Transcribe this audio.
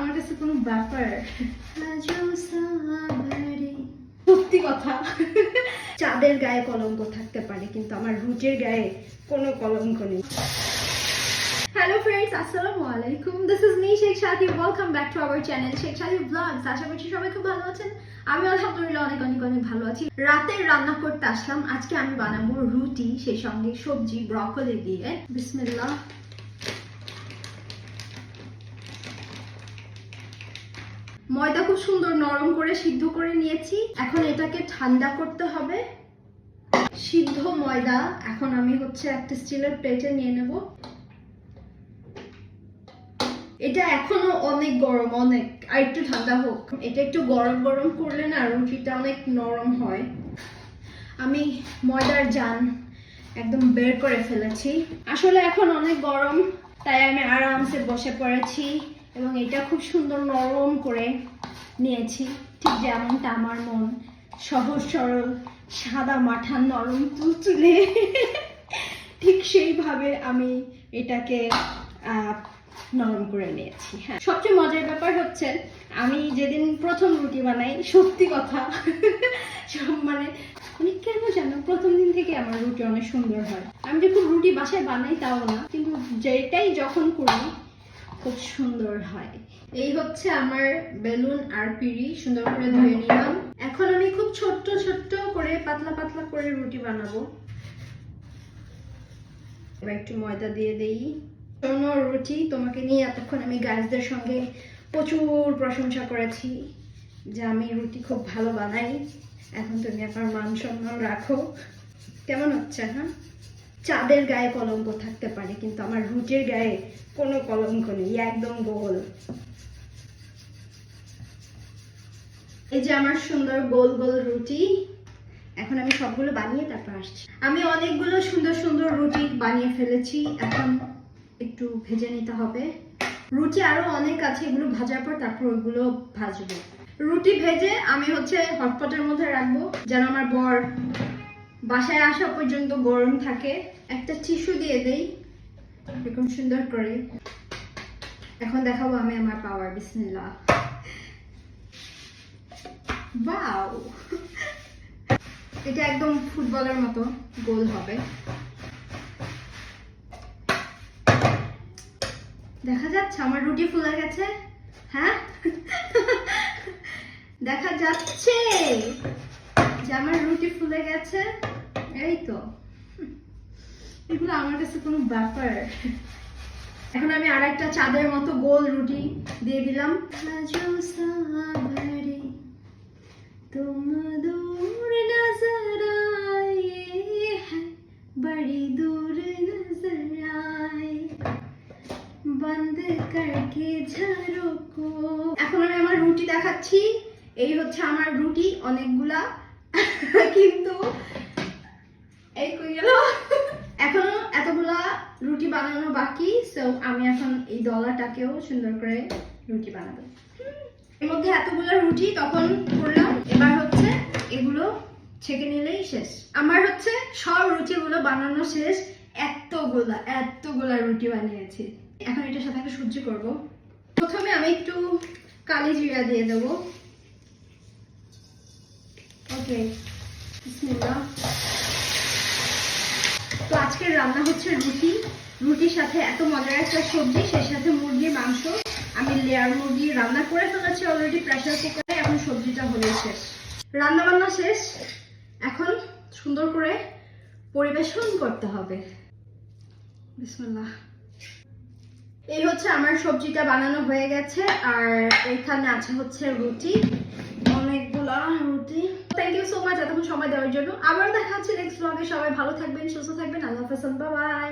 আমার কাছে কোনো ব্যাপার? সত্যি কথা। চাঁদের গায়ে কলঙ্ক থাকতে পারে কিন্তু আমার রুটের গায়ে কোনো কলঙ্ক নেই। হ্যালো ফ্রেন্ডস আসসালামু আলাইকুম। This is me Sheikh Sathi welcome back to our channel Sheikh Sathi vlogs আশা করছি সবাই খুব ভালো আছেন। আমি আলহামদুলিল্লাহ অনেক অনেক অনেক ভালো আছি। রাতের রান্না করতে আসলাম। আজকে আমি বানাবো রুটি সেই সঙ্গে সবজি ব্রকলি দিয়ে। বিসমিল্লাহ ময়দা খুব সুন্দর নরম করে সিদ্ধ করে নিয়েছি। এখন এটাকে ঠান্ডা করতে হবে। সিদ্ধ ময়দা এখন আমি হচ্ছে একটা স্টিলের প্লেটে নিয়ে নেব। এটা এখনও অনেক গরম, অনেক, আর একটু ঠান্ডা হোক। এটা একটু গরম গরম করলে না রুটিটা অনেক নরম হয়। আমি ময়দার জান একদম বের করে ফেলেছি। আসলে এখন অনেক গরম, তাই আমি আরামসে বসে পড়েছি। এবং এটা খুব সুন্দর নরম করে নিয়েছি। ঠিক যেমনটা আমার মন, সহজ সরল, সাদা মাঠা নরম তুলতুলে ঠিক সেইভাবে আমি এটাকে নরম করে নিয়েছি। হ্যাঁ সবচেয়ে মজার ব্যাপার হচ্ছে, আমি যেদিন প্রথম রুটি বানাই, সত্যি কথা, সব মানে মানে কেন জানো? প্রথম দিন থেকে আমার রুটি অনেক সুন্দর হয়। আমি যে রুটি বাসায় বানাই তাও না, কিন্তু যেটাই যখন করি খুব সুন্দর হয়। এই হচ্ছে আমার বেলুন আর পিড়ি, সুন্দর করে ধুয়ে নিলাম। এখন আমি খুব ছোট্ট ছোট্ট করে, পাতলা পাতলা করে রুটি বানাবো। এবার একটু ময়দা দিয়ে দেই। শোনো রুচি তোমাকে নিয়ে এতক্ষণ আমি গাছদের সঙ্গে প্রচুর প্রশংসা করেছি যে আমি রুটি খুব ভালো বানাই। এখন তুমি আমার মান সম্মান রাখো। কেমন হচ্ছে হ্যাঁ? চাঁদের গায়ে কলঙ্ক থাকতে পারে, কিন্তু আমার রুটির গায়ে কোনো কলঙ্ক নেই, একদম গোল। এই যে আমার সুন্দর গোল গোল রুটি, এখন আমি সবগুলো বানিয়ে তারপর আসছি। আমি অনেকগুলো সুন্দর সুন্দর রুটি বানিয়ে ফেলেছি, এখন একটু ভেজে নিতে হবে। রুটি আরও অনেক আছে, এগুলো ভাজার পর তারপর ওইগুলো ভাজবো। রুটি ভেজে আমি হচ্ছে হটপটের মধ্যে রাখব, যেন আমার বর বাসায় আসা পর্যন্ত গরম থাকে। একটা টিস্যু দিয়ে দেই। এরকম সুন্দর করে। এখন দেখাবো আমি আমার পাওয়ার বিসমিল্লাহ। বাও এটা একদম ফুটবলের মতো গোল হবে। দেখা যাচ্ছে, আমার রুটি ফুলে গেছে। হ্যাঁ? দেখা যাচ্ছে যে আমার রুটি ফুলে গেছে। এই তো। এগুলো আমার কাছে কোনো ব্যাপার। এখন আমি আর একটা চাঁদের মতো গোল রুটি দিয়ে দিলাম। তুম নজর বড়ি দূর নজর হ্যাঁ, বন্ধ করকে এখন আমি আমার রুটি দেখাচ্ছি। এই হচ্ছে আমার রুটি অনেকগুলা। কিন্তু এই গেল? এখনও এতগুলা রুটি বানানো বাকি সো আমি এখন এই দলাটাকেও সুন্দর করে রুটি বানাবো। এর মধ্যে এতগুলো রুটি তখন করলাম, এবার হচ্ছে এগুলো ছেঁকে নিলেই শেষ। আমার হচ্ছে সব রুটিগুলো বানানো শেষ, এতগুলা এতগুলা রুটি বানিয়েছি। এখন এটার সাথে একটা সবজি করব। প্রথমে আমি একটু কালি জিরা দিয়ে দেবো। ওকে বিসমিল্লাহ। আজকের রান্না হচ্ছে রুটি। রুটির সাথে এত মজার একটা সবজি, সেই সাথে মুরগির মাংস। আমি লেয়ার মুরগি রান্না করে ফেলেছি অলরেডি প্রেসার কুকারে এখন সবজিটা হলে শেষ রান্না বান্না শেষ। এখন সুন্দর করে পরিবেশন করতে হবে। এই হচ্ছে আমার সবজিটা বানানো হয়ে গেছে, আর এখানে আছে হচ্ছে রুটি। অনেকগুলা থ্যাংক ইউ সো মাচ সময় দেওয়ার জন্য। আবার দেখা হচ্ছে সবাই ভালো থাকবেন, সুস্থ থাকবেন। আল্লাহ হাফেজ বাই